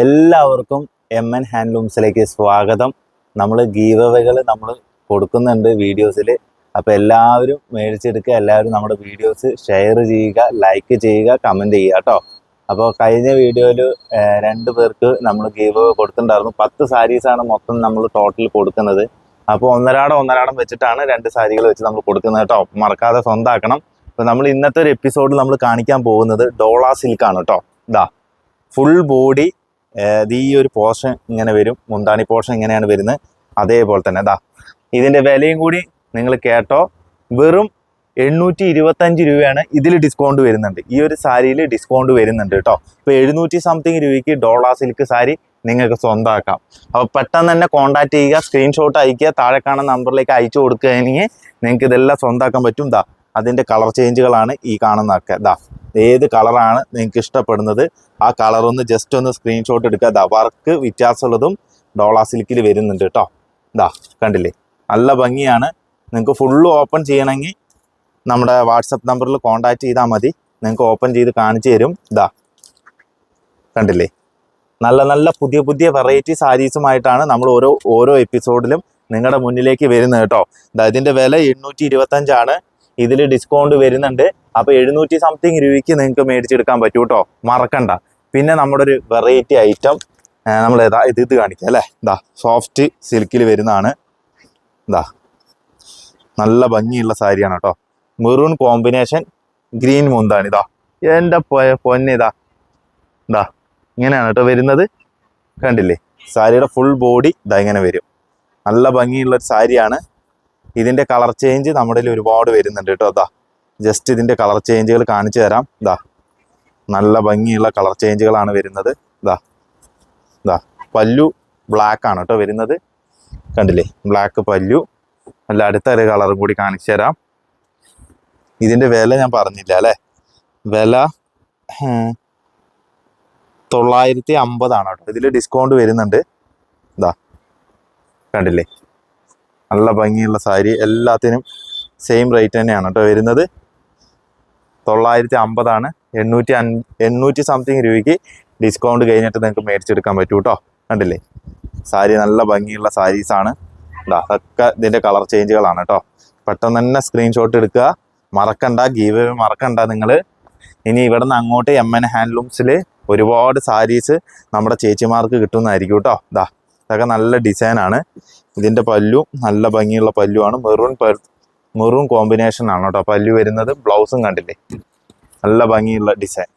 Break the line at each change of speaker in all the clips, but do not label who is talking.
എല്ലാവർക്കും M N ഹാൻഡ്ലൂംസിലേക്ക് സ്വാഗതം. നമ്മൾ ഗീവവകൾ നമ്മൾ കൊടുക്കുന്നുണ്ട് വീഡിയോസിൽ അപ്പോൾ എല്ലാവരും മേടിച്ചെടുക്കുക എല്ലാവരും നമ്മുടെ വീഡിയോസ് ഷെയർ ചെയ്യുക ലൈക്ക് ചെയ്യുക കമന്റ് ചെയ്യുക കേട്ടോ അപ്പോൾ കഴിഞ്ഞ വീഡിയോയിൽ രണ്ട് പേർക്ക് നമ്മൾ ഗീവ് കൊടുത്തിട്ടുണ്ടായിരുന്നു. പത്ത് സാരീസാണ് മൊത്തം നമ്മൾ ടോട്ടൽ കൊടുക്കുന്നത്. അപ്പോൾ ഒന്നരാടം ഒന്നരാടം വെച്ചിട്ടാണ് രണ്ട് സാരികൾ വെച്ച് നമ്മൾ കൊടുക്കുന്നത് കേട്ടോ മറക്കാതെ സ്വന്തമാക്കണം അപ്പോൾ നമ്മൾ ഇന്നത്തെ ഒരു എപ്പിസോഡിൽ നമ്മൾ കാണിക്കാൻ പോകുന്നത് ഡോള സിൽക്കാണ് കേട്ടോ ഇതാ ഫുൾ ബോഡി ഈ ഒരു പോർഷൻ ഇങ്ങനെ വരും. മുന്താണി പോർഷൻ ഇങ്ങനെയാണ് വരുന്നത്. അതേപോലെ തന്നെ അതാ ഇതിന്റെ വിലയും കൂടി നിങ്ങൾ കേട്ടോ. വെറും എണ്ണൂറ്റി ഇരുപത്തഞ്ച് രൂപയാണ് ഇതിൽ ഡിസ്കൗണ്ട് വരുന്നുണ്ട്. ഈ ഒരു സാരിയിൽ ഡിസ്കൗണ്ട് വരുന്നുണ്ട് കേട്ടോ. ഇപ്പോൾ എഴുന്നൂറ്റി സംതിങ് രൂപയ്ക്ക് ഡോള സിൽക്ക് സാരി നിങ്ങൾക്ക് സ്വന്തമാക്കാം അപ്പോൾ പെട്ടെന്ന് തന്നെ കോൺടാക്ട് ചെയ്യുക സ്ക്രീൻഷോട്ട് അയക്കുക താഴെ കാണുന്ന നമ്പറിലേക്ക് അയച്ചു കൊടുക്കുകയാണെങ്കിൽ നിങ്ങൾക്ക് ഇതെല്ലാം സ്വന്തമാക്കാൻ പറ്റും. ദാ അതിന്റെ കളർ ചേഞ്ചുകളാണ് ഈ കാണുന്നതൊക്കെ. ദാ ഏത് കളറാണ് നിങ്ങൾക്ക് ഇഷ്ടപ്പെടുന്നത്? ആ കളർ ഒന്ന് ജസ്റ്റ് ഒന്ന് സ്ക്രീൻഷോട്ട് എടുക്കുക. ദാ വർക്ക് വ്യത്യാസമുള്ളതും ഡോളാ സിൽക്കിൽ വരുന്നുണ്ട് കേട്ടോ. ദാ കണ്ടില്ലേ? നല്ല ഭംഗിയാണ്. നിങ്ങൾക്ക് ഫുള്ള് ഓപ്പൺ ചെയ്യണമെങ്കിൽ നമ്മുടെ വാട്സപ്പ് നമ്പറിൽ കോൺടാക്റ്റ് ചെയ്താൽ മതി. നിങ്ങൾക്ക് ഓപ്പൺ ചെയ്ത് കാണിച്ചു തരും. ദാ കണ്ടില്ലേ? നല്ല നല്ല പുതിയ പുതിയ വെറൈറ്റി സാരീസുമായിട്ടാണ് നമ്മൾ ഓരോ ഓരോ എപ്പിസോഡിലും നിങ്ങളുടെ മുന്നിലേക്ക് വരുന്നത് കേട്ടോ. ഇതിന്റെ വില എണ്ണൂറ്റി ഇരുപത്തഞ്ചാണ്. ഇതിൽ ഡിസ്കൗണ്ട് വരുന്നുണ്ട്. അപ്പോൾ എഴുന്നൂറ്റി സംതിങ് രൂപയ്ക്ക് നിങ്ങൾക്ക് മേടിച്ചെടുക്കാൻ പറ്റൂ കേട്ടോ മറക്കണ്ട. പിന്നെ നമ്മുടെ ഒരു വെറൈറ്റി ഐറ്റം നമ്മൾ ഇതാ ഇത് ഇത് കാണിക്കാം അല്ലേ? ഇതാ സോഫ്റ്റ് സിൽക്കിൽ വരുന്നതാണ്. ഇതാ നല്ല ഭംഗിയുള്ള സാരിയാണ് കേട്ടോ മെറൂൺ കോമ്പിനേഷൻ ഗ്രീൻ മുന്താണ്. ഇതാ എന്റെ പൊന്നിതാ ഇതാ. ഇങ്ങനെയാണ് കേട്ടോ വരുന്നത്. കണ്ടില്ലേ? സാരിയുടെ ഫുൾ ബോഡി ഇതാ ഇങ്ങനെ വരും. നല്ല ഭംഗിയുള്ള ഒരു സാരിയാണ്. ഇതിന്റെ കളർ ചേഞ്ച് നമ്മുടെ ഒരുപാട് വരുന്നുണ്ട് കേട്ടോ. അതാ ജസ്റ്റ് ഇതിന്റെ കളർ ചേഞ്ചുകൾ കാണിച്ചു തരാം. ഇതാ നല്ല ഭംഗിയുള്ള കളർ ചേഞ്ചുകളാണ് വരുന്നത്. ഇതാ ഇതാ പല്ലു ബ്ലാക്ക് ആണ് കേട്ടോ വരുന്നത്. കണ്ടില്ലേ? ബ്ലാക്ക് പല്ലു. നല്ല അടുത്ത ഒരു കളറും കൂടി കാണിച്ചു തരാം. ഇതിന്റെ വില ഞാൻ പറഞ്ഞില്ല അല്ലേ? വില തൊള്ളായിരത്തി അമ്പതാണ് കേട്ടോ. ഇതിൽ ഡിസ്കൗണ്ട് വരുന്നുണ്ട്. ഇതാ കണ്ടില്ലേ? നല്ല ഭംഗിയുള്ള സാരി. എല്ലാത്തിനും സെയിം റേറ്റ് തന്നെയാണ് കേട്ടോ വരുന്നത്. തൊള്ളായിരത്തി അമ്പതാണ് എണ്ണൂറ്റി അൻ എണ്ണൂറ്റി സംതിങ് രൂപയ്ക്ക് ഡിസ്കൗണ്ട് കഴിഞ്ഞിട്ട് നിങ്ങൾക്ക് മേടിച്ചെടുക്കാൻ പറ്റൂ കേട്ടോ കണ്ടില്ലേ? സാരി നല്ല ഭംഗിയുള്ള സാരീസാണ് അതൊക്കെ ഇതിന്റെ കളർ ചേഞ്ചുകളാണ് കേട്ടോ പെട്ടെന്ന് തന്നെ സ്ക്രീൻഷോട്ട് എടുക്കുക. മറക്കണ്ട ഗീവ് മറക്കണ്ട നിങ്ങൾ ഇനി ഇവിടെ നിന്ന് അങ്ങോട്ട് എം എൻ ഹാൻഡ്ലൂംസിൽ ഒരുപാട് സാരീസ് നമ്മുടെ ചേച്ചിമാർക്ക് കിട്ടുന്നതായിരിക്കും കേട്ടോ ഇതാ ഇതൊക്കെ നല്ല ഡിസൈനാണ് ഇതിന്റെ പല്ലു നല്ല ഭംഗിയുള്ള പല്ലുവാണ്. മെറൂൺ മെറൂൺ കോമ്പിനേഷൻ ആണ് കേട്ടോ. പല്ലു വരുന്നത് ബ്ലൗസും കണ്ടില്ലേ? നല്ല ഭംഗിയുള്ള ഡിസൈൻ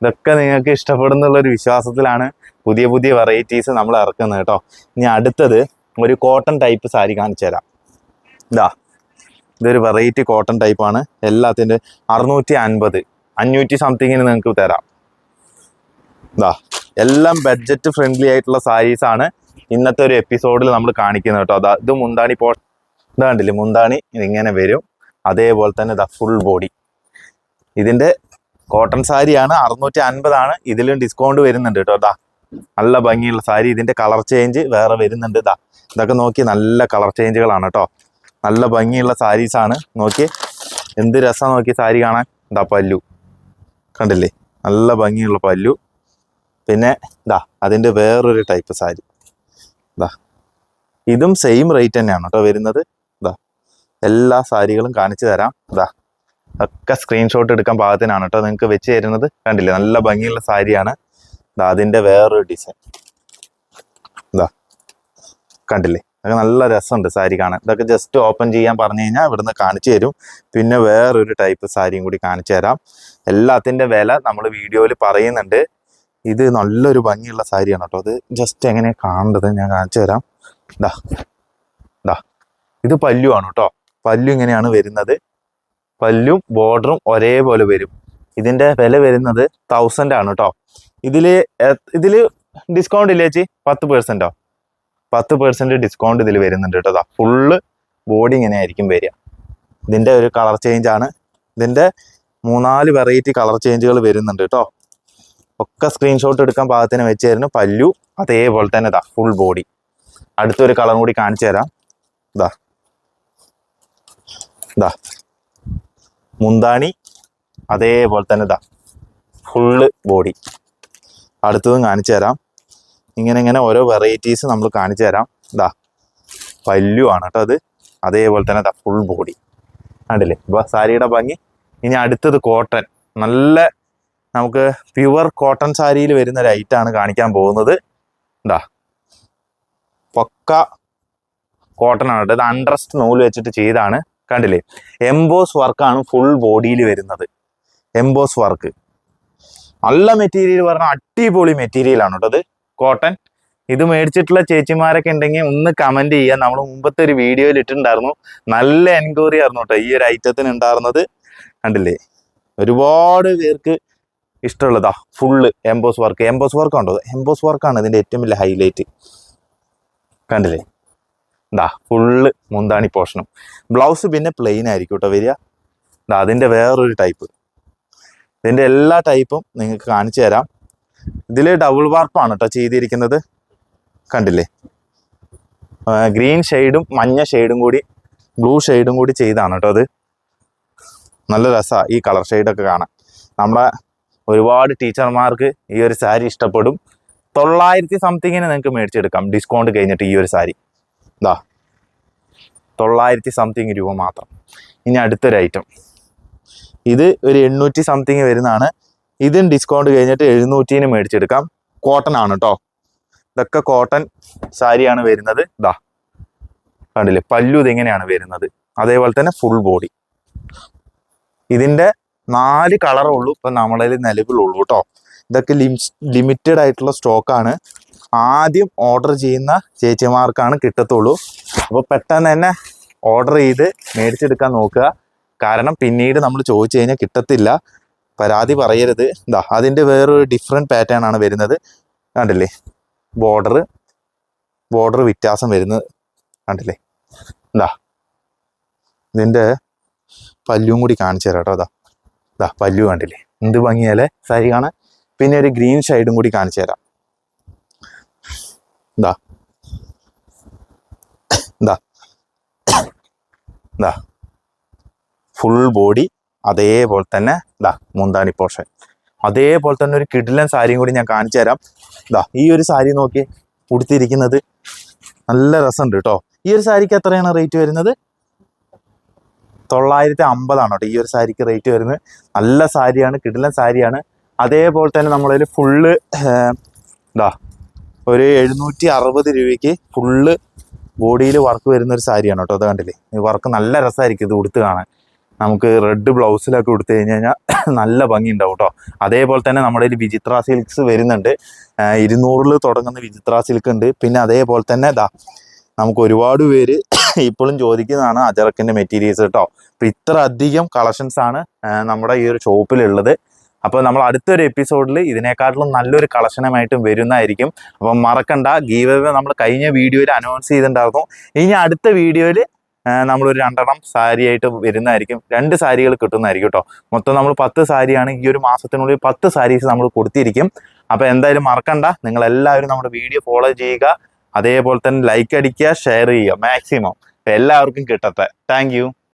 ഇതൊക്കെ നിങ്ങൾക്ക് ഇഷ്ടപ്പെടുന്നുള്ളൊരു വിശ്വാസത്തിലാണ് പുതിയ പുതിയ വെറൈറ്റീസ് നമ്മൾ ഇറക്കുന്നത് കേട്ടോ. ഇനി അടുത്തത് ഒരു കോട്ടൺ ടൈപ്പ് സാരി കാണിച്ചു തരാം. ഇതാ ഇതൊരു വെറൈറ്റി കോട്ടൺ ടൈപ്പാണ് എല്ലാത്തിന്റെ അറുന്നൂറ്റി അൻപത് അഞ്ഞൂറ്റി സംതിങ്ങിന് നിങ്ങൾക്ക് തരാം. ഇതാ എല്ലാം ബഡ്ജറ്റ് ഫ്രണ്ട്ലി ആയിട്ടുള്ള സാരീസ് ആണ് ഇന്നത്തെ ഒരു എപ്പിസോഡിൽ നമ്മൾ കാണിക്കുന്നത് കേട്ടോ. അതാ ഇത് മുന്താണി പോ ഇതാണ്ടില്ലേ മുന്താണി ഇങ്ങനെ വരും. അതേപോലെ തന്നെ ഇതാ ഫുൾ ബോഡി ഇതിന്റെ കോട്ടൺ സാരിയാണ് അറുന്നൂറ്റി അൻപതാണ് ഇതിലും ഡിസ്കൗണ്ട് വരുന്നുണ്ട് കേട്ടോ. അതാ നല്ല ഭംഗിയുള്ള സാരി. ഇതിന്റെ കളർ ചേഞ്ച് വേറെ വരുന്നുണ്ട് ഇതാ ഇതൊക്കെ നോക്കി നല്ല കളർ ചേഞ്ചുകളാണ് കേട്ടോ. നല്ല ഭംഗിയുള്ള സാരീസാണ് നോക്കി എന്ത് രസം നോക്കി സാരി കാണാൻ. ഇതാ പല്ലു. കണ്ടില്ലേ? നല്ല ഭംഗിയുള്ള പല്ലു. പിന്നെ ഇതാ അതിന്റെ വേറൊരു ടൈപ്പ് സാരി. ഇതാ ഇതും സെയിം റേറ്റ് തന്നെയാണ് കേട്ടോ വരുന്നത്. ഇതാ എല്ലാ സാരികളും കാണിച്ചു തരാം. ഇതാ ഒക്കെ സ്ക്രീൻഷോട്ട് എടുക്കാൻ പാകത്തിനാണ് കേട്ടോ നിങ്ങൾക്ക് വെച്ച് തരുന്നത്. കണ്ടില്ലേ നല്ല ഭംഗിയുള്ള സാരിയാണ്. ഇതാ അതിന്റെ വേറൊരു ഡിസൈൻ ഇതാ കണ്ടില്ലേ അതൊക്കെ നല്ല രസമുണ്ട് സാരി കാണാൻ. ഇതൊക്കെ ജസ്റ്റ് ഓപ്പൺ ചെയ്യാൻ പറഞ്ഞു കഴിഞ്ഞാൽ ഇവിടുന്ന് കാണിച്ചു തരും. പിന്നെ വേറൊരു ടൈപ്പ് സാരിയും കൂടി കാണിച്ചു തരാം. എല്ലാത്തിന്റെ വില നമ്മൾ വീഡിയോയിൽ പറയുന്നുണ്ട്. ഇത് നല്ലൊരു ഭംഗിയുള്ള സാരിയാണ് കേട്ടോ. അത് ജസ്റ്റ് എങ്ങനെ കാണേണ്ടത് ഞാൻ കാണിച്ചു തരാം. ദാ ദാ. ഇത് പല്ലുവാണ് കേട്ടോ. പല്ലു ഇങ്ങനെയാണ് വരുന്നത്. പല്ലും ബോർഡറും ഒരേപോലെ വരും. ഇതിന്റെ വില വരുന്നത് തൗസൻഡ് ആണ് കേട്ടോ. ഇതിൽ ഇതിൽ ഡിസ്കൗണ്ട് ഇല്ലേ ചേച്ചി? പത്ത് പേഴ്സെന്റോ പത്ത് പേഴ്സെന്റ് ഡിസ്കൗണ്ട് ഇതിൽ വരുന്നുണ്ട് കേട്ടോ. ഫുള്ള് ബോഡി ഇങ്ങനെ ആയിരിക്കും വരിക. ഇതിന്റെ ഒരു കളർ ചേഞ്ച് ആണ്. ഇതിന്റെ മൂന്നാൽ വെറൈറ്റി കളർ ചേഞ്ചുകൾ വരുന്നുണ്ട് കേട്ടോ. ഒക്കെ സ്ക്രീൻഷോട്ട് എടുക്കാൻ പാകത്തിന് വെച്ചായിരുന്നു. പല്ലു അതേപോലെ തന്നെ ഇതാ ഫുൾ ബോഡി അടുത്തൊരു കളർ കൂടി കാണിച്ചു തരാം. ഇതാ ഇതാ മുന്താണി അതേപോലെ തന്നെ ഇതാ ഫുള്ള് ബോഡി അടുത്തതും കാണിച്ചു തരാം. ഇങ്ങനെ ഇങ്ങനെ ഓരോ വെറൈറ്റീസ് നമ്മൾ കാണിച്ചു തരാം. ഇതാ പല്ലു ആണ് കേട്ടോ അത്. അതേപോലെ തന്നെ ഇതാ ഫുൾ ബോഡി കണ്ടില്ലേ? ഇപ്പൊ സാരിയുടെ ഭംഗി. ഇനി അടുത്തത് കോട്ടൺ നല്ല നമുക്ക് പ്യുവർ കോട്ടൺ സാരിയിൽ വരുന്ന ഒരു ആണ് കാണിക്കാൻ പോകുന്നത്. ഇതാ. പൊക്ക കോട്ടൺ ആണ് ഇത് അണ്ടർസ്റ്റ് നൂൽ വെച്ചിട്ട് ചെയ്താണ്. കണ്ടില്ലേ? എംബോസ് വർക്കാണ് ഫുൾ ബോഡിയിൽ വരുന്നത്. എംബോസ് വർക്ക് നല്ല മെറ്റീരിയൽ പറഞ്ഞാൽ അടിപൊളി മെറ്റീരിയൽ ആണ് കേട്ടോ ഇത്. കോട്ടൺ ഇത് മേടിച്ചിട്ടുള്ള ചേച്ചിമാരൊക്കെ ഉണ്ടെങ്കിൽ ഒന്ന് കമന്റ് ചെയ്യുക നമ്മൾ മുമ്പത്തെ ഒരു വീഡിയോയിൽ ഇട്ടിട്ടുണ്ടായിരുന്നു. നല്ല എൻക്വയറി ആയിരുന്നു കേട്ടോ ഈ ഒരു ഐറ്റത്തിന് ഉണ്ടായിരുന്നത്. കണ്ടില്ലേ? ഒരുപാട് പേർക്ക് ഇഷ്ടമുള്ളതാ. Full emboss work emboss work ഉണ്ടോ? എംബോസ് വർക്കാണ് ഇതിന്റെ ഏറ്റവും വലിയ ഹൈലൈറ്റ് കണ്ടില്ലേ? ഇതാ ഫുള്ള് മുന്താണി പോർഷനും ബ്ലൗസ് പിന്നെ പ്ലെയിൻ ആയിരിക്കും കേട്ടോ വരിക. ഇതാ അതിന്റെ വേറൊരു ടൈപ്പ് ഇതിന്റെ എല്ലാ ടൈപ്പും നിങ്ങൾക്ക് കാണിച്ചു തരാം. ഇതിൽ ഡബിൾ വാർപ്പാണ് കേട്ടോ ചെയ്തിരിക്കുന്നത്. കണ്ടില്ലേ? ഗ്രീൻ ഷെയ്ഡും മഞ്ഞ ഷെയ്ഡും കൂടി ബ്ലൂ ഷെയ്ഡും കൂടി ചെയ്താണ് കേട്ടോ അത്. നല്ല രസമാണ് ഈ കളർ ഷെയ്ഡൊക്കെ കാണാൻ. നമ്മളെ ഒരുപാട് ടീച്ചർമാർക്ക് ഈ ഒരു സാരി ഇഷ്ടപ്പെടും. തൊള്ളായിരത്തി സംതിങ്ങിന് നിങ്ങൾക്ക് മേടിച്ചെടുക്കാം. ഡിസ്കൗണ്ട് കഴിഞ്ഞിട്ട് ഈ ഒരു സാരി. ഇതാ തൊള്ളായിരത്തി സംതിങ് രൂപ മാത്രം. ഇനി അടുത്തൊരു ഐറ്റം. ഇത് ഒരു എണ്ണൂറ്റി സംതിങ് വരുന്നതാണ്. ഇതും ഡിസ്കൗണ്ട് കഴിഞ്ഞിട്ട് എഴുന്നൂറ്റിന് മേടിച്ചെടുക്കാം. കോട്ടൺ ആണ് കേട്ടോ ഇതൊക്കെ കോട്ടൺ സാരിയാണ് വരുന്നത്. ഇതാ കണ്ടില്ലേ? പല്ലു ഇതെങ്ങനെയാണ് വരുന്നത്? അതേപോലെ തന്നെ ഫുൾ ബോഡി ഇതിന്റെ നാല് കളറേ ഉള്ളൂ. ഇപ്പൊ നമ്മളതിൽ നിലവിലുള്ളൂ കേട്ടോ ഇതൊക്കെ ലിമിറ്റഡ് ആയിട്ടുള്ള സ്റ്റോക്കാണ് ആദ്യം ഓർഡർ ചെയ്യുന്ന ചേച്ചിമാർക്കാണ് കിട്ടത്തുള്ളൂ. അപ്പോൾ പെട്ടെന്ന് തന്നെ ഓർഡർ ചെയ്ത് മേടിച്ചെടുക്കാൻ നോക്കുക. കാരണം പിന്നീട് നമ്മൾ ചോദിച്ചു കഴിഞ്ഞാൽ കിട്ടത്തില്ല. പരാതി പറയരുത്. എന്താ അതിന്റെ വേറൊരു ഡിഫറെന്റ് പാറ്റേൺ ആണ് വരുന്നത്. കണ്ടില്ലേ? ബോർഡർ ബോർഡർ വ്യത്യാസം വരുന്നത്. കണ്ടില്ലേ? എന്താ ഇതിന്റെ പല്ലും കൂടി കാണിച്ചു തരാം കേട്ടോ അതാ ഇതാ പല്ലു കണ്ടില്ലേ? എന്ത് ഭംഗിയല്ലേ? സാരി കാണാൻ. പിന്നെ ഒരു ഗ്രീൻ ഷെയ്ഡും കൂടി കാണിച്ചു തരാം. എന്താ എന്താ എന്താ ഫുൾ ബോഡി അതേപോലെ തന്നെ ഇതാ മുന്താണി പോർഷൻ. അതേപോലെ തന്നെ ഒരു കിടിലൻ സാരിയും കൂടി ഞാൻ കാണിച്ചു തരാം. ഇതാ ഈ ഒരു സാരി നോക്കി ഉടുത്തിരിക്കുന്നത് നല്ല രസമുണ്ട് കേട്ടോ. ഈ ഒരു സാരിക്ക് എത്രയാണ് റേറ്റ് വരുന്നത്? തൊള്ളായിരത്തി അമ്പതാണ് കേട്ടോ. ഈ ഒരു സാരിക്ക് റേറ്റ് വരുന്നത്. നല്ല സാരിയാണ് കിടിലൻ സാരിയാണ്. അതേപോലെ തന്നെ നമ്മളതിൽ ഫുള്ള് എന്താ ഒരു എഴുന്നൂറ്റി അറുപത് രൂപയ്ക്ക് ഫുള്ള് ബോഡിയിൽ വർക്ക് വരുന്ന ഒരു സാരിയാണ് കേട്ടോ. അത് കണ്ടില്ലേ? വർക്ക് നല്ല രസമായിരിക്കും ഇത് ഉടുത്ത് കാണാൻ. നമുക്ക് റെഡ് ബ്ലൗസിലൊക്കെ ഉടുത്ത് കഴിഞ്ഞ് കഴിഞ്ഞാൽ നല്ല ഭംഗി ഉണ്ടാവും കേട്ടോ. അതേപോലെ തന്നെ നമ്മുടെ ഒരു വിചിത്ര സിൽക്സ് വരുന്നുണ്ട്. ഇരുന്നൂറിൽ തുടങ്ങുന്ന വിചിത്ര സിൽക്ക് ഉണ്ട്. പിന്നെ അതേപോലെ തന്നെ ഇതാ നമുക്ക് ഒരുപാട് പേര് ഇപ്പോഴും ചോദിക്കുന്നതാണ് അജറക്കിന്റെ മെറ്റീരിയൽസ് കേട്ടോ അപ്പൊ ഇത്ര അധികം കളക്ഷൻസ് ആണ് നമ്മുടെ ഈ ഒരു ഷോപ്പിലുള്ളത്. അപ്പോൾ നമ്മൾ അടുത്തൊരു എപ്പിസോഡിൽ ഇതിനെക്കാട്ടിലും നല്ലൊരു കളക്ഷനുമായിട്ടും വരുന്നതായിരിക്കും. അപ്പം മറക്കണ്ട ഗീവ് നമ്മൾ കഴിഞ്ഞ വീഡിയോയിൽ അനൗൺസ് ചെയ്തിട്ടുണ്ടായിരുന്നു. ഇനി അടുത്ത വീഡിയോയിൽ നമ്മളൊരു രണ്ടെണ്ണം സാരി ആയിട്ട് വരുന്നതായിരിക്കും. രണ്ട് സാരികൾ കിട്ടുന്നതായിരിക്കും കേട്ടോ മൊത്തം നമ്മൾ പത്ത് സാരിയാണ് ഈ ഒരു മാസത്തിനുള്ളിൽ പത്ത് സാരീസ് നമ്മൾ കൊടുത്തിരിക്കും. അപ്പോൾ എന്തായാലും മറക്കണ്ട നിങ്ങൾ എല്ലാവരും നമ്മുടെ വീഡിയോ ഫോളോ ചെയ്യുക. അതേപോലെ തന്നെ ലൈക്ക് അടിക്കുക ഷെയർ ചെയ്യുക മാക്സിമം എല്ലാവർക്കും കിട്ടട്ടെ. താങ്ക്